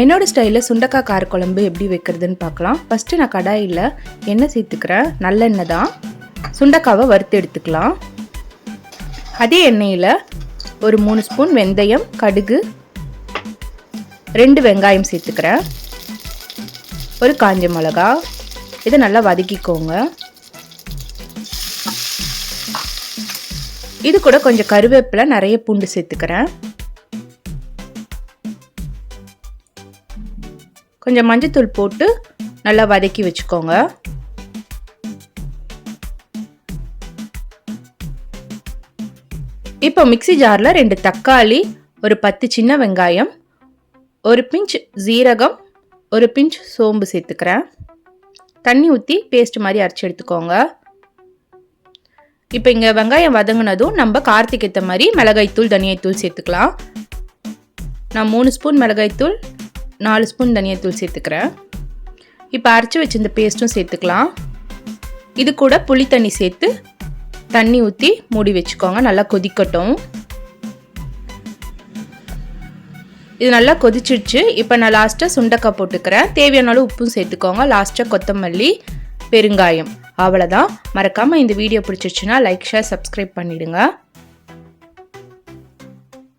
என்னோட ஸ்டைலில் சுண்டக்காய் காரக்குழம்பு எப்படி வைக்கிறதுன்னு பார்க்கலாம். ஃபஸ்ட்டு நான் கடாயில் எண்ணெய் சேர்த்துக்கிறேன் நல்லெண்ணெய் தான் சுண்டக்காவை வறுத்து எடுத்துக்கலாம். அதே எண்ணெயில் ஒரு மூணு ஸ்பூன் வெந்தயம் கடுகு ரெண்டு வெங்காயம் சேர்த்துக்கிறேன் ஒரு காஞ்ச மிளகா இதை நல்லா வதக்கிக்கோங்க. இது கூட கொஞ்சம் கருவேப்பிலை நிறைய பூண்டு சேர்த்துக்கிறேன். கொஞ்சம் மஞ்சத்தூள் போட்டு நல்லா வதக்கி வச்சுக்கோங்க. இப்போ மிக்ஸி ஜாரில் ரெண்டு தக்காளி ஒரு பத்து சின்ன வெங்காயம் ஒரு பிஞ்ச் ஜீரகம் ஒரு பிஞ்ச் சோம்பு சேர்த்துக்கிறேன். தண்ணி ஊற்றி பேஸ்ட் மாதிரி அரைச்சி எடுத்துக்கோங்க. இப்போ இங்கே வெங்காயம் வதங்கினதும் நம்ம கார்த்திக் ஏற்ற மாதிரி மிளகாய்த்தூள் தனியாய்த்தூள் சேர்த்துக்கலாம். நான் மூணு ஸ்பூன் மிளகாய்த்தூள் நாலு ஸ்பூன் தனியாத்தூள் சேர்த்துக்கிறேன். இப்போ அரைச்சி வச்சிருந்த பேஸ்ட்டும் சேர்த்துக்கலாம். இது கூட புளி தண்ணி சேர்த்து தண்ணி ஊற்றி மூடி வச்சுக்கோங்க நல்லா கொதிக்கட்டும். இது நல்லா கொதிச்சிடுச்சு. இப்போ நான் லாஸ்ட்டாக சுண்டக்காய் போட்டுக்கிறேன். தேவையான அளவு உப்பும் சேர்த்துக்கோங்க. லாஸ்ட்டாக கொத்தமல்லி பெருங்காயம். அவ்வளோதான் மறக்காமல் இந்த வீடியோ பிடிச்சிருச்சுன்னா லைக் ஷேர் சப்ஸ்கிரைப் பண்ணிவிடுங்க